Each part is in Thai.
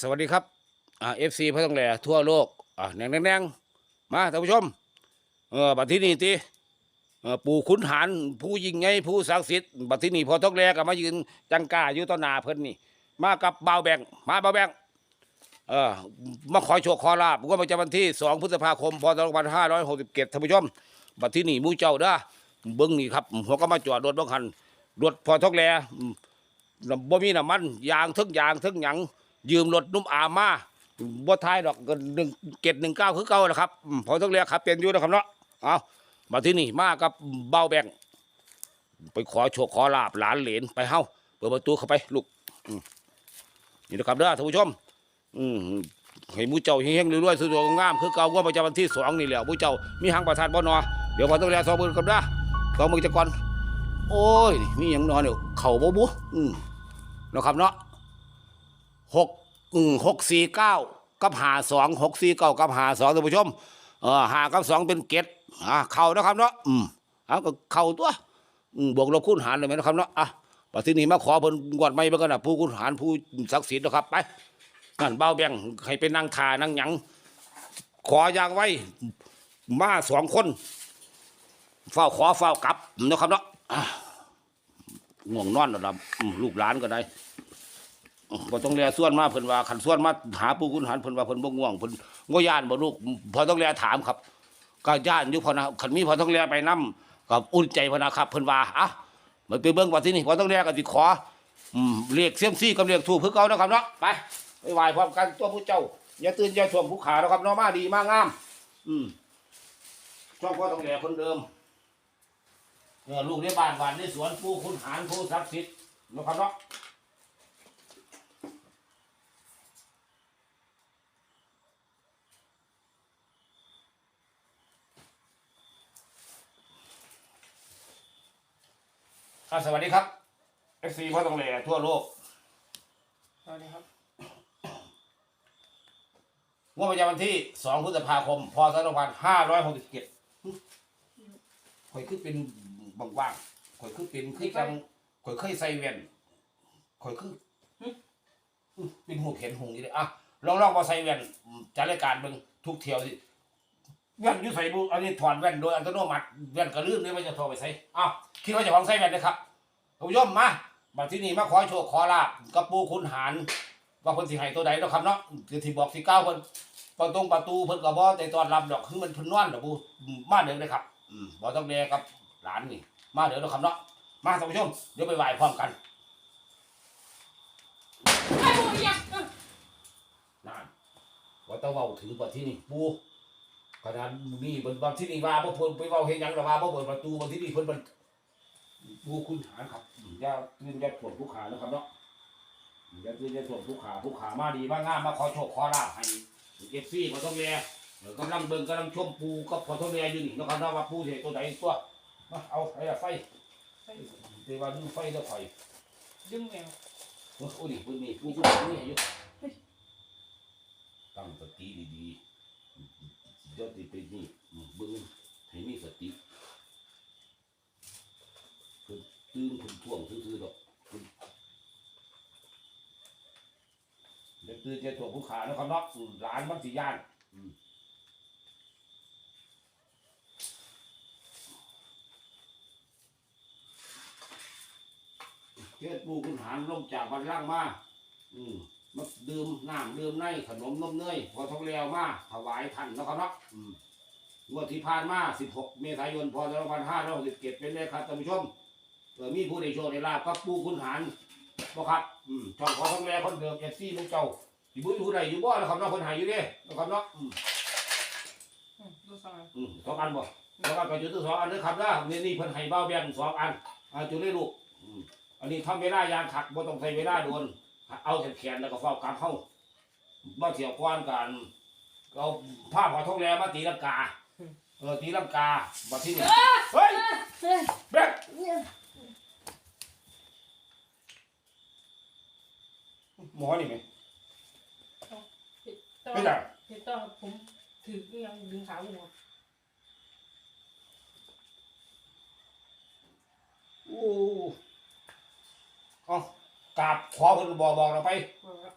สวัสดีครับอ่าเอฟซีพระตองแหล่ทั่วโลกอะแนงแนงๆมาท่านผู้ชมเออบัดที่นี่ตีเออปู่ขุนหารผู้ยิ่งใหญ่ผู้ศักดิ์สิทธิ์บัดที่นี่พอต้องแหล่ก็มายืนจังกาอยู่ต่อหน้าเพิ่นนี่ มากับบ่าวแบงมาบ่าวแบงเออมาขอโชคขอลาบก็มาจะวันที่สองพฤษภาคมพศสองพันห้าร้อยหกสิบเจ็ดท่านผู้ชมบัดที่นี่มู่เจ้าเด้อเบิ้งนี่ครับหัวก็มาจอดรถบิ้งคันรถพอทองแหล่อืมบ่มีน้ำมันยางทึกยางทึกหยัง ยืมรถนุ่มอามาบ่ท้ายดอกก็หนึ่งเกตหนึ่งเก้าคือเก่าแหละครับอืมพอต้องเรียกครับเปลี่ยนอยู่นะครับเนาะเอามาที่นี่มากับเบาแบงไปขอโชคขอลาบหลานเหลนไปเฮ้าเปิดประตูเข้าไปลูกอืมนี่นะครับเด้อท่านผู้ชม อืมให้หมูเจ้าเฮงๆรวยๆสวยๆงามๆคือเก่าว่าประจำวันที่สองนี่แหละหมูเจ้ามีหางประทัดบ่นอเดี๋ยวพอต้องเรียกสองมือกับเด้อสองมือจะก่อนโอ้ยนี่มีหยังนอนเนี่ยเข่าบ่บุอืมนะครับเนาะ หกอืมหกสี่เก้ากับหาสองหกสี่เก้ากับหาสองท่านผู้ชมเออหากับสองเป็นเกตอ่าเข่านะครับเนาะอืมเอาก็เข่าตัวอืมบวกลบคูณหารเลยไหมนะครับเนาะอะปัจจุบันมาขอเพิ่นงวดไม่เบิ่งกันนะผู้คูณหารผู้ศักดิ์สิทธิ์นะครับไปนั่นเบ้าแบงให้เป็นนางทานั่งหยังขออย่างไว้มาสองคนเฝ้าขอเฝ้ากลับนะครับเนาะอะง่วงนอนแล้วล่ะอืมลูกหลานก็ได้ บ่ต้องแลส่วนมาเพิ่นว่าคันส่วนมาหาปู่คุณหันเพิ่นว่าเพิ่นบ่ง่วงเพิ่นบ่ย่านบ่ลูกพอต้องแลถามครับ ก็ย่านอยู่พอนะคันมีพอต้องแลไปนํก็อุ่นใจพอนะครับเพิ่นว่าอะมันไปเบิ่งว่าที่นี่พอต้องแลก็สิขอเรียกเสียมซี่กับเรียกถูกคือเก่านะครับเนาะไปไปไหว้พร้อมกันตัวผู้เจ้าอย่าตื่นอย่าท่วมผู้ขานะครับเนาะมาดีมากงาม อืมช่องพอต้องแลคนเดิมเออลูกในบ้านบ้านในสวนผู้คุณหารผู้ศักดิ์สิทธิ์นะครับเนาะ อะสวัสดีครับ FC พ่อตองเหล่ทั่วโลกสวัสดีครับงวดประจำวันที่ 2 พฤษภาคม พศ2567ข่อยคือเป็นบางว่างๆข่อยคือเป็นคือจังข่อยเคยใส่แว่นข่อยคืออื้อเป็นหูเห็นหงนี่เลยอะลองลองมาใส่แว่นอืมจัดรายการเบิ่งทุกเที่ยวสิ แว่นอยูใส่บุอันนี้ถอดแว่นโดยอัตโนมัติแว่นกระลืมเลยว่าจะโทรไปใส่อ้าวคิดว่าเจะของใส่แว่นนะครับท่านผู้ชมมาบัดที่นี่มาขอโชคขอลาบกับปูคุณหารว่าเพิ่นสิให้ตัวใดเนาะครับเนาะคือที่บอกสิเก้าเพิ่นประตูประตูเพิ่นก็บ่แต่ตอนรับดอกคือมันเพิ่นนอนดอกบูมาเด้อเลยครับอืมบ่ต้องแลกับหลานนี่ มาเด้อเนาะครับเนาะมาท่านผู้ชมเดี๋ยวไปไหว้พร้อมกันนั่นว่าต้องเว้าถึงว่าที่นี่ปู ขนาดนี้เพิ่นว่าที่นี่ว่าบ่เพิ่นไปเว้าเฮ็ดหยังดอกว่าบ่เปิดประตูว่าที่นี่เพิ่นมันปูคุณหารครับอืมอย่าตื่นอย่าถ่วงผู้ขานะครับเนาะอย่าตื่นอย่าถ่วงผู้ขาผู้ขามาดีมางามมาขอโชคขอลาภให้เก็บซี่พอต้องแลเดี๋ยวกำลังเบิ่งกำลังชมปูกับพอต้องแลอยู่นี่นะครับว่าปูเห็ตัวไหนตัวมาเอาไอ้ละไฟเดี๋ยวว่าดูไฟแล้วไฟดึงแมวโอ้ยนี่ปูนี่ปูปูนี่อยู่ตั้งสติดีๆ เดี๋ยวติไปนี่เบิ่งให้มีสติเพิ่นตื่นเพิ่นท่วงซื่อๆดอกเพิ่นเดี๋ยวตื่นเจะถ่วงผู้ขานะครับเนาะอืมหลานมันสิย่านเฮ็ดปูคุณหารลงจากบันล่างมา อืม ดื่มน้ำดื่มในขนมนมเนยพอท้องแล้วมาถวายท่านเนาะครับเนาะอืมงวดที่ผ่านมา 16 เมษายน พศ 2567เป็นเลยครับท่านผู้ชมเออมีผู้ได้โชคได้ลาบกับปูคุณหารบ่ครับอืมช่องพอท้องแล้วคนเดิมเอฟซีลูกเจ้าสิบุญผู้ใดอยู่บ่นะครับเนาะคนหายอยู่เด้นะครับเนาะอืมอืมดูสองอันอืมสองอันบ่สองอันก็จุดที่สองอันนะครับนะนี่นี่เพิ่นให้เบ้าแบ่งสองอันอ่าจุดได้ลูกอืมอันนี้ทำเวลายางขัดบ่ต้องใช้เวลาโดน เอาแขนๆแล้วก็เฝ้ากำเข้าบ่เสียวก้อนกันเอาผ้าพอทองแลมาตีลังกาเออตีลังกาบัดที่นี่เฮ้ยแบกหมอนี่ไหมต้องไม่ได้เห็นต้องผมถือยังดึงขาหัวโอ้เอา กราบขอเพิ่นบอกบอกเราไปบอกว่า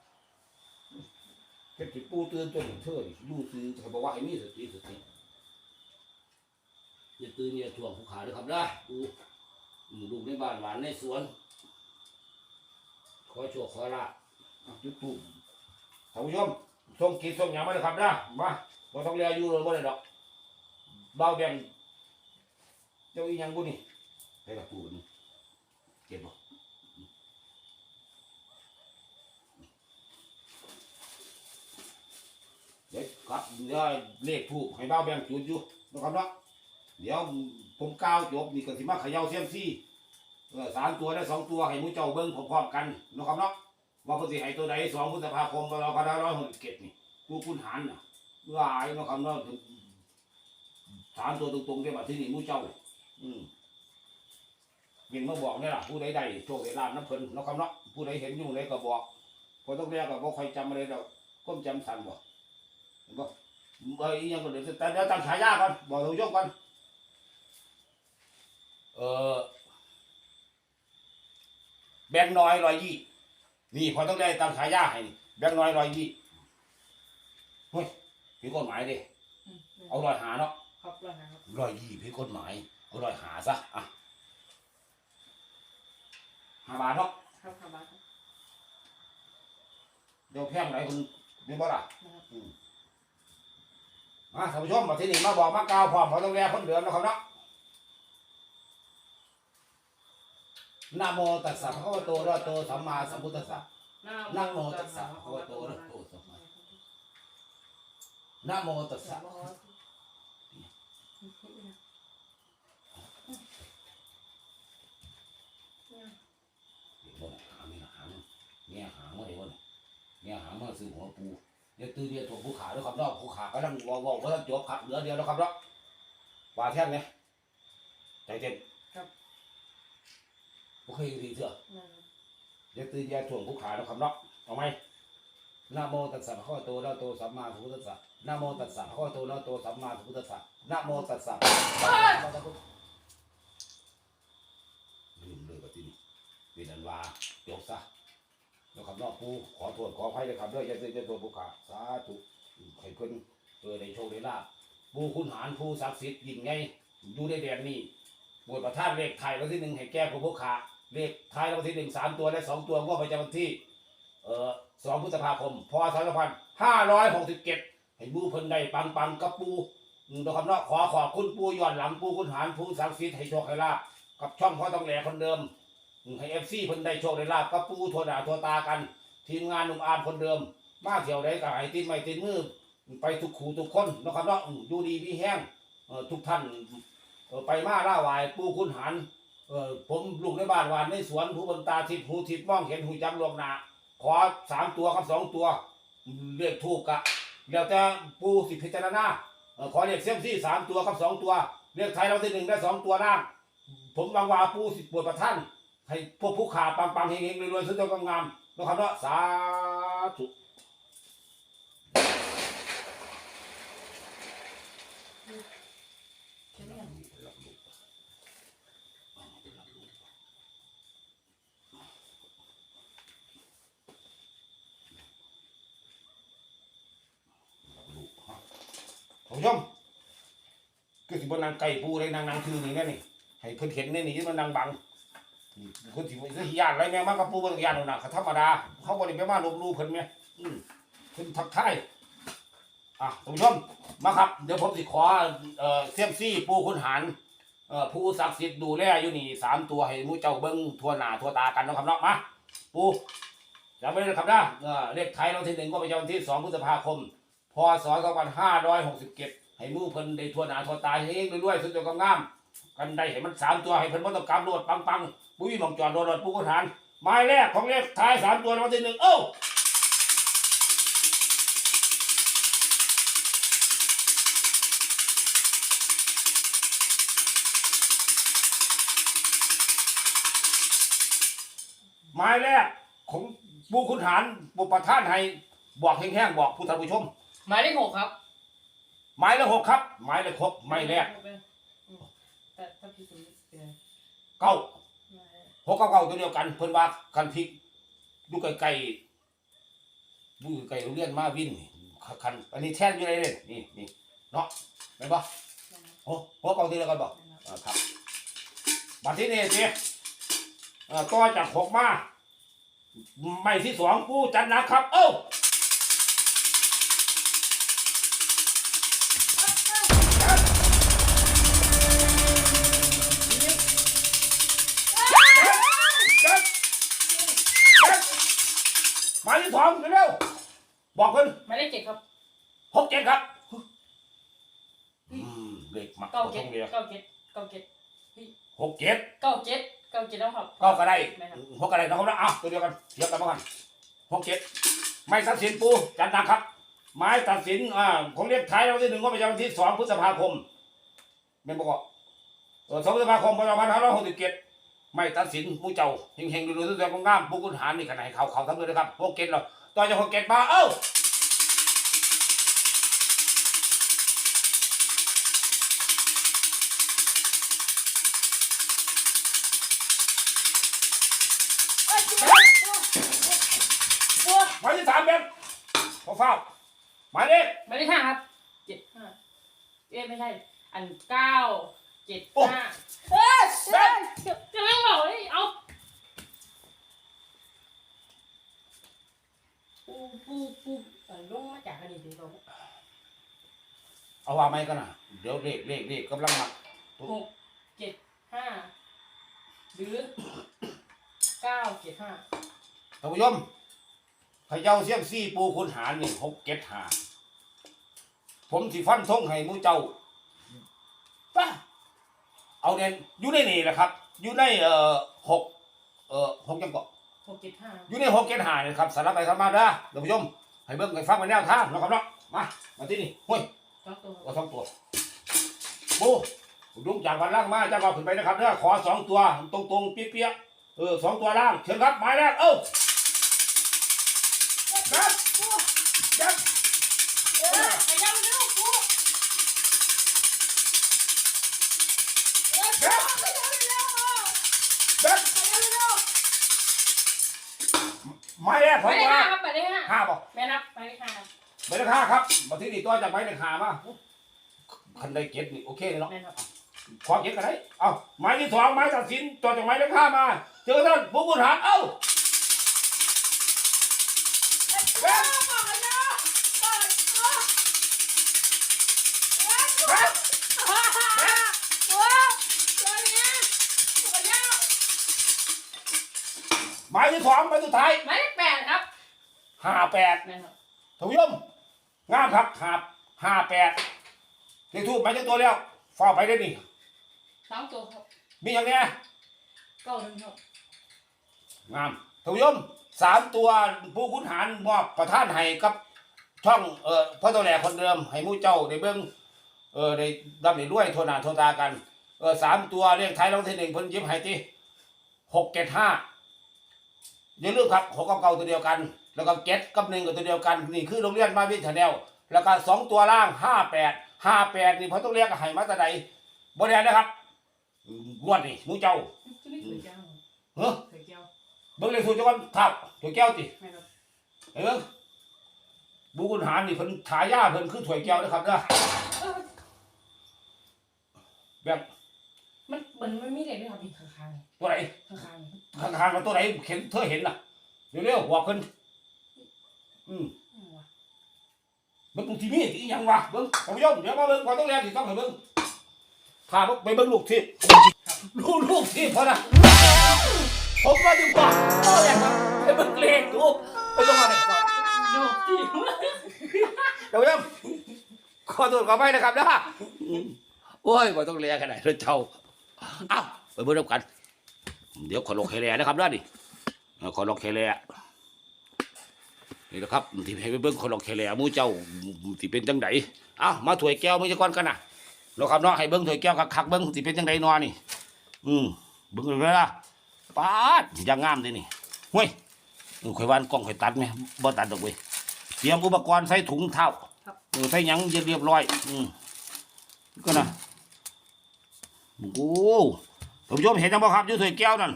เป็นจิปูตื่นจนเธอนี่อยู่ซื้อเขาบอกว่าให้มีสติสติอย่าตื่นอย่าทวงผู้ขาด้วยครับนะปูอืมลูกในบ้านหวานในสวน ขอโชคขอลาภอะจุดปูท่านผู้ชมส่งกิจส่งหยังมาเลยครับนะมาบ่ต้องเรียอยู่เลยบ่ได้ดอกเบาแบ่งเจ้าอีหยังบุนี่ให้กับปูนี่เก็บบ่ เดี๋ยว ครับเดี๋ยเลขถูกให้เบ้าแบ่งจุดอยู่นะครับเนาะเดี๋ยวผมก้าวจบนี่ก็สิมาเขย่าเซียมซี่สามตัวและสองตัวให้มูเจ้าเบิ้งพร้อมๆกันนะครับเนาะว่าพิ่นสิให้ตัวใดสองพฤษภาคมเราก็ได้ร้อยหกสิบเจ็ดนี่ผู้คุณหารน่ะว่าไอ้นะครับเนาะสามตัวตรงๆได้บัดที่นี่มูเจ้า อืมเห็นมาบอกเนี่ยล่ะผู้ใดใดโชคได้ลาบน้ำเพิ่นนะครับเนาะผู้ใดเห็นอยู่ไหนก็บอกพอต้องเรียกก็บ่ค่อยจำอะไรดอกก้มจำสั่นบ่บ่ เอ้ยยังก็เดี๋ยวแต่เดี๋ยวตั้งฉายาก่อนบอกท่านผู้ชมก่อนเออแบงค์น้อยร้อยยี่นี่พอต้องได้ตั้งฉายาให้นี่แบงค์น้อยร้อยยี่เฮ้ยผิดกฎหมายดิอืมเอาร้อยหาเนาะครับแล้วนะครับร้อยยี่ผิดกฎหมายเอาร้อยหาซะอะห้าบาทเนาะครับครับครับเดี๋ยวแพงไหนคุณนี่บ่ล่ะนะครับ มาท่านผู้ชมมาที่นี่มาบอกมากล่าวพร้อมเขาต้องแลคนเดือนนะครับเนาะนะโมตัสสะภะคะวะโตอะระหะโตสัมมาสัมพุทธัสสะนะโมตัสสะภะคะวะโตอะระหะโตสัมมานะโมตัสสะเดี๋ยวบ่น่ะหางนี่นะหางแง่หางมาเดี๋ยวบ่น่ะแง่หางมาซื้อหัวปู เดี๋ยวตื้อเดียวตัวผู้ขาด้วยครับเนาะผู้ขากำลังวอวอเพิ่งจบขับเหลือเดียวแล้วครับเนาะว่าแท่นไหมใจเย็นครับโอเคดีเถอะนะครับเดี๋ยวตื่นยาถ่วงผู้ขาแล้วครับเนาะเอาไหมนะโมตัสสะภะคะวะโตอะระหะโตสัมมาสัมพุทธัสสะนะโมตัสสะภะคะวะโตอะระหะโตสัมมาสัมพุทธัสสะนะโมตัสสะลืมเลยปฏินี้เป็นอันว่าจบซะ แล้วครับนาะผู้ขอโทษขออภัยเลยครับเด้ออย่าตื่นยาถ่วงผู้ขาสาธุให้เพิ่นเออได้โชคได้ลาภผู้คุณหารผู้ศักดิ์สิทธิ์ยิ่งใหญ่อยู่ในแดนนี้บวชประทานเลขไทยวันที่หนึ่งให้แก้ผู้ผู้ขาเลขไทยรางวัลที่หนึ่งสามตัวและสองตัวงวดประจำวันที่เอ่อสองพฤษภาคมพศสองพันห้าร้อยหกสิบเจ็ดให้บูเพิ่นได้ปังปังกับปูตัวคำนาะขอขอบคุณปูย้อนหลังปูคุณหารปูสังสิทธิ์ให้โชคให้ลาบกับช่องพ่อต้องแหล่คนเดิม ให้เอฟซีเพิ่นได้โชคได้ลาบกับปูโทวหนาโทตากัน ทีมงานหนุ่มอามคนเดิม มาเที่ยวได้ก็ให้ติดไม้ติดมือ ไปทุกขู่ทุกคนนะครับเนาะอยู่ดีมีแห้งทุกท่านไปมาล่าหวายปูคุณหารเออผมลูกในบ้านวานในสวนผู้บนตาทิพย์หูทิพย์มองเห็นหูจำลวงหนาขอสามตัวกับสองตัวเรียกถูกกะแล้วแต่ปูสิพิจารณาขอเรียกเซียมซี่สามตัวกับสองตัว เรียกไทยเราที่หนึ่งได้สองตัวนั่งผมวางวาปูสิปวดประท่าน ให้พวกผู้ขาปังปังๆเฮงรวยๆสุดยอดงามๆนะครับเนาะสาธุใช่ไหมครับรับลูกเอาไปรับลูกรับลูกฮะท่านผู้ชมก็สิบนนางไก่ปูเลยนางนางคือนี่แน่นี่ให้เพิ่นเห็นในนี่มันนางบัง คนสิบ่สิญาติอะไรแม่งมันกับปูบ่ต้องญาติหรอกนะเขาธรรมดาเขาบ่ได้ไปมาลบลู่เพิ่นแม่อืมเพิ่นทักทายอะท่านผู้ชมมาครับ เดี๋ยวผมสิขอเอ่อเซียมซี่ปูคุณหารเอ่อผู้ศักดิ์สิทธิ์ดูแลอยู่นี่สามตัวให้หมูเจ้าเบิ้งทั่วหน้าทั่วตากันเนาะครับเนาะมาปูจำไว้เลยครับนะเออเลขไทยเราที่หนึ่งก็ปจำวันที่สองพฤษภาคมพศสองพันห้าร้อยหกสิบเจ็ดให้มูเพิ่นได้ทั่วหน้าทั่วตาเฮงๆรวยๆสุดยอดงามๆกันได้ให้มันสามตัวให้เพิ่นบ่ต้องกำโดดปังๆ ปุ้ยหมองจอดโดดๆปูกุฐานหมายแรกของเลขท้ายสามตัวรางวัลที่หนึ่งเอ้าหมายแรกของปูขุนหารบุประท่านให้บอกแห้งๆบอกผู้ท่านผู้ชม หมายเลขหกครับ หมายเลขหกครับ หมายเลขหกหมายแรกอืมแต่ถ้าพี่สุนิทเป็นไงเก้าไม่ หกเก้าเก้าตัวเดียวกันเพิ่นว่ากันพริกดูไกลบูไก่โรงเรียนมาวินนี่คันอันนี้แท่นอยู่ไหนเลยนี่นี่เนาะไปบ่โอ้โหกองทีละกันบ่อ่าครับบัดที่นี่สิเอ่อต่อจากหกมาไม่ที่สองปูจันนะครับ เอ้า สองเร็วๆบอกเพิ่นหมายเลขเจ็ดครับหกเจ็ดครับอืมเด็กมักเก้าบ่เจ็ต้ดองเรียนเก้าเจ็ดเก้าเจ็ดหกเจ็ดเก้าเจ็ดเก้าเจ็ดแล้วครับเก้าก็ได้แม่นครับหกก็ได้นะครับนะอะตัวเดียวกันเดียวกันมากันหกเจ็ดไม่ตัดสินปูจันทร์นะครับหมายตัดสินอ่าของเรียกท้ายเราที่หนึ่งก็ประจำวันที่สองพฤษภาคมเป็นบอกว่าเออสองพฤษภาคมปีสองพันห้าร้อยหกสิบเจ็ด ไม่ตัดสินหมูเจ้าเฮงๆดูๆตัวๆงามๆผู้กุญหารนี่ขนาดเขาเขาทั้งเลยนะครับหกเจ็ดเราต่อจากหกเจ็ดมาเอ้าหมายที่สามเป็นพอเฝ้าหมายเลขหมายเลขห้าครับเจ็ดห้าเอ๊ะไม่ใช่ อันเก้า เจ็ดห้าเอ้ยเอ้ยจะไม่บอกเลยเอาปูปูปูเออลงมาจากอันนี้ถึงตรงเอาว่าไม่กันนะเดี๋ยวเลขเลขเลขกำลังมาหกเจ็ดห้าหรือเก้าเจ็ดห้าท่านผู้ชมพะเยาเสียมซี่ปูคุณหารนี่หกเก็ดหาผมสิฟันทงให้หมูเจ้าป้า เอาเด่นอยู่ในนี่แหละครับ อยู่ในเอ่อหกเอ่อหกยังเกาะหกเจ็ดห้าอยู่ในหกเก็ดหานี่ครับสารบไปสารมาเด้อท่านผู้ชมให้เบิ่งให้ฟังไปแนวทางนะครับเนาะมามาที่นี่ห้ยสองตัวก็สองตัวปูลุงจากวันล่างมาเจ้าก็ขึ้นไปนะครับเด้อขอสองตัวตรงตรงๆเปี้ยเปี้ยๆเออสองตัวล่างเชิญครับหมายแรกเอ้า เออไปยังเร็วเร็วเด็ดไปยังเร็วไม้แรกไปผมเลขว่าห้าครับไปเลขห้าห้าบอกแม่นับไปเลขห้าครับไม้เลขห้าครับมาที่นี่ตัวจากไม้เลขห้ามาคันได้เก็ตนี่โอเคเลยเนาะ แม่ครับขอเก็ตกันได้ เอาไม้ที่สองไม้ตัดสินตัวจากไม้เลขห้ามา เจอท่านผู้บริหารเอ้า ไม้ที่สองไม้สุดท้ายหมายเลขแปดครับห้าแปดแม่ครับท่านผู้ชมงามครับห้าห้าแปดเลขทูบไม้จังตัวแล้วฟ้าไปได้นี่สองตัวครับมีอย่างเนี้ยเก้าหนึ่งครับงามท่านผู้ชมสามตัวผู้ขุนหารมอบประท่านให้กับช่องเอ่อพ่อตัวแหล่คนเดิมให้หมู่เจ้าได้เบิ่งเออได้ดำได้รวยโทวหนาโทวตากัน เออสามตัวเลขท้ายรางวัลที่หนึ่งเพิ่นยิ้มให้ติหกเจ็ดห้า อย่าลืมครับหกกับเก่าตัวเดียวกัน แล้วก็เจ็ดกับหนึ่งกับตัวเดียวกัน นี่คือโรงเรียนมาวิทยาแนลแล้วก็สองตัวล่างห้าแปดห้าแปดนี่พ่อต้องเรียกให้มาแตะใดบ่ได้นะครับงวดนี่หมู่เจ้าจะไม่สวยจังเฮ้อสวยแก้วเบิ่งเลขสูตรจังหวัดทับตัวแก้วติแม่ครับเห็นเบิ่งบุญหารนี่เพิ่นฉายาเพิ่นคือถ้วยแก้วนะครับเด้อเออแบบมันมันไม่มีเหล็กด้วยครับอีกข้างๆนี่ตัวไหนข้างๆ นี่ข้างๆกับตัวไหนเห็นเธอเห็นล่ะเร็วๆบอกเพิ่นอืมอืมว่ะเบิ่งทีมีอีหยังวะเบิ่งท่านผู้ชมเดี๋ยวมาเบิ่งก่อนต้องเรียนสิต้องให้เบิ่งพาไปเบิ่งลูกที่ลูกลูกที่พอนะผมว่าดีกว่าโอ้ยครับไปเบิ่งเลขดูไปต้องมาเลยก่อนโดดที่เดี๋ยวยังขอตัวขอไปนะครับนะโอ้ยบ่ต้องเรียนขนาดนั้นเจ้าเอ้าไปเบิ่งนำกัน เดี๋ยวขอลงแคแลนะครับนะนี่เออขอลงแคแลนี่นะครับที่ให้ไปเบิ่งขอลงแคแลหมู่เจ้าสิเป็นจังไดเอ้ามาถ้วยแก้วมื้อก่อนกันนะเนาะครับเนาะให้เบิ่งถ้วยแก้วคักๆเบิ่งสิเป็นจังไดนอนี่ อืมเบิ่งเลยล่ะปาดอย่างงามเลยนี่ห้วยเออข่อยวานกล้องข่อยตัดไหมบ่ตัดดอกเว้ยเตรียมอุปกรณ์ใส่ถุงเท้าเออใส่หยังเรียบร้อย อืมก็นะโอ้ ท่านผู้ชมเห็นจังบ่ครับอยู่ถ้วยแก้วนั่น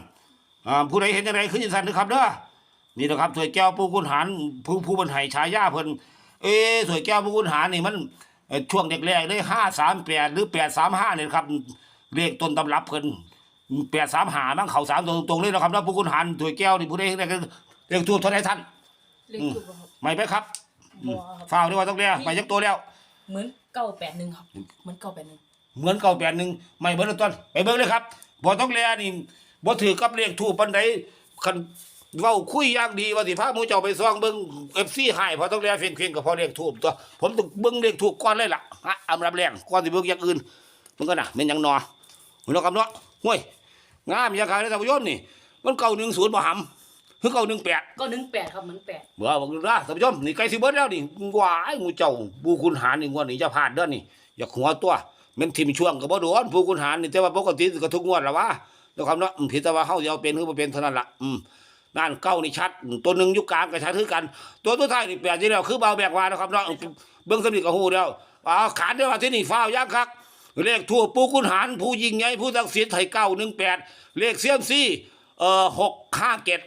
อ่าผู้ใดเห็นจังไดขึ้นสั่นเด้อครับเด้อนี่นะครับถวยแก้วปูคุณหารผู้ผู้บรรหายฉายาเพิ่นเอ้ถวยแก้วปูคุณหารนี่มันเอ่อช่วงแรกๆเลยห้าสามแปดหรือแปดสามห้าเนี่ยครับเลขต้นตำรับเพิ่นแปดสามหามั่งเขาสามตรงๆเลยนะครับแล้วปูคุณหารถวยแก้วนี่ผู้ใดเรียกเรียกทูบเท่าไหรท่านเล็กถูกครับไม่ไปครับบัวครับฝ้าวนี่ว่าต้องเรียกไปยักตัวแล้ว เหมือนเก้าแปดหนึ่งครับ เหมือนเก้าแปดหนึ่งเหมือนเก่าแปดหนึ่งไม่เบิ้ลต้นไปเบิ้งเลยครับ บ่ต้องเรียนี่บ่ถือกับเลขทูบปันใดคันเว้าคุยอย่างดีว่าสิพาหมู่เจ้าไปซ่องเบิ่ง FC ให้พอต้องเรียเพียงๆก็พอเลขทูบตัว ผมต้องเบิ่งเลขทูบก่อนเลยล่ะฮะอำรับแรงก่อนสิเบิ่งอย่างอื่น มันก็น่ะแม่นหยังนอหัวเราะกับเนาะห่วยงามอย่างไรท่านผู้ชมนี่ มันเก่า10บ่หำคือเก่า18 ก็หนึ่งแปดครับเหมือนแปดบ่บอกดูนะท่านผู้ชมนี่ใกล้สิเบิดแล้วนี่ว้ายหมู่เจ้าบูคุณหารนี่งวดนี้จะพลาดเด้อนี่ อยากหัวตัวแมันทิมช่วงก็บ่โดนผู้คุณหารนี่แต่ว่าปกติก็ทุกงวดละวะนะครับเนาะผิดแต่ว่าเฮาสิเอาเป็นหรือบ่เป็นเท่านั้นละอืมนั่นเก้านี่ชัด ตัวหนึ่งยู่กลางก็ชัดคือกัน ตัวตัวท้ายนี่แปลกอยู่แล้วคือเบาแบกวานะครับเนาะเบิ่งสำนิทก็ฮู้แล้วอ่าขานได้ว่าที่นี่ฟ้าวยักษ์คักเลขทั่วปูคุณหารผู้ยิงใหญ่ผู้ศักดิ์สิทธิ์ไทย918เลขเซียมซี่เอ่อ657เจ็ด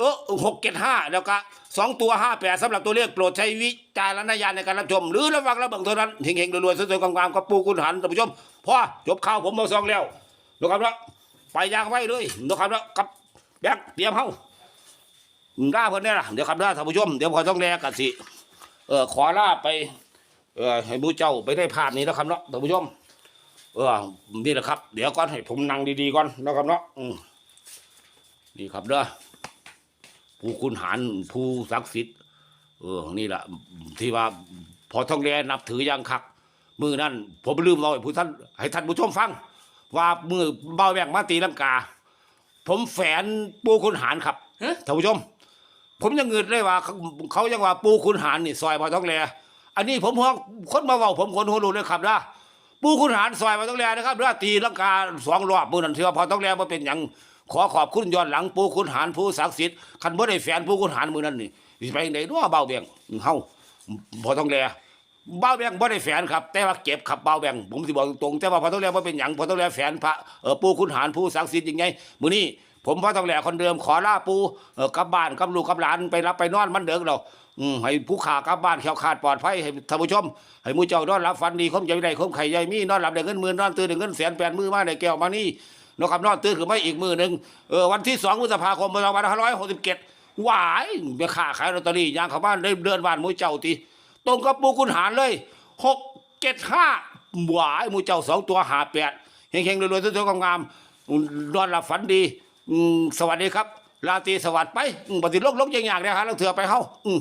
เออหกเจ็ดห้าแล้วก็สองตัวห้าแปดสำหรับตัวเลขโปรดใช้วิจารณญาณในการรับชม หรือระวังระเบิงเท่านั้นเฮงๆรวยๆสวยๆงามๆกับปูคุณหันท่านผู้ชมพอจบข่าวผมมาซองแล้วนะครับแล้วไปยางไว้เลยนะครับแล้วกับแบกเตรียมเฮาล่าเพิ่นเนี่ยล่ะเดี๋ยวครับล่าท่านผู้ชมเดี๋ยวพอต้องแลกกันสิเออขอล่าไปเออให้บูเจ้าไปได้ภาพนี้นะครับเนาะท่านผู้ชมเออนี่แหละครับ เดี๋ยวก่อนให้ผมนั่งดีๆก่อนนะครับเนาะอืมนี่ครับเด้อ ผู้คุณหารผู้ศักดิ์สิทธิ์เออนี่แหละที่ว่าพอท่องแลนับถืออย่างคักมือนั่นผมลืมเล่าให้ผู้ท่านให้ท่านผู้ชมฟัง ว่ามือเบาแบงมาตีลังกา ผมแฝนปูคุณหารครับท่านผู้ชม ผมยังเงินเลยว่า เขาเขายังว่าปูคุณหารนี่ซอยพอท่องแลอันนี้ผมหัวคนมาเว้าผมคนหัวรู้เลยครับนะปูคุณหารซอยพอท่องแลนะครับเรือตีลังกาสองรอบมือนั่นเถือพอท่องแลมาเป็นอย่าง ขอขอบคุณย้อนหลังปูคุณหารผู้ศักดิ์สิทธิ์คันบ่ได้แฟนปูคุณหารมือนั้นนี่สิไปไหนเนาะเบาแบงเฮาพอต้องแลเบาแบงบ่ได้แฟนครับ แต่ว่าเก็บขับเบาแบงผมสิบอกตรงๆแต่ว่าพอต้องแลบ่เป็นหยังพอต้องแลแฟนพระเออปูคุณหารผู้ศักดิ์สิทธิ์ยังไงมื้อนี้ผมพอต้องแลคนเดิมขอลาปูเออกลับบ้านกับลูกกับหลานไปรับไปนอนมันเดิกเราอืมให้ผู้ขากลับบ้านแคล้วคลาดปลอดภัยให้ท่านผู้ชม ให้มูเจ้านอนหลับฝันดีคมใจได้คมไข่ใหญ่มีนอนหลับได้เงินหมื่นนอนตื่นได้เงินแสนแปดมือมาได้แก้วมานี่ นะครับนอนตื่นขึ้นมาอีกมือหนึ่งเออวันที่สองพฤษภาคมปีสองพันห้าร้อยหกสิบเจ็ดหวายไปค้าขายลอตเตอรี่ยางเขาบ้านได้เดินบ้านมูเจ้าตีตรงกับปูคุณหารเลยหกเจ็ดห้าหวายมูเจ้าสองตัวหาแปดเฮงๆรวยๆสวยๆงามๆนอนหลับฝันดีสวัสดีครับราตรีสวัสดิ์ไปปฏิโลกลกอย่างๆเนี่ยฮะเราเถื่อไปเฮ้าอืม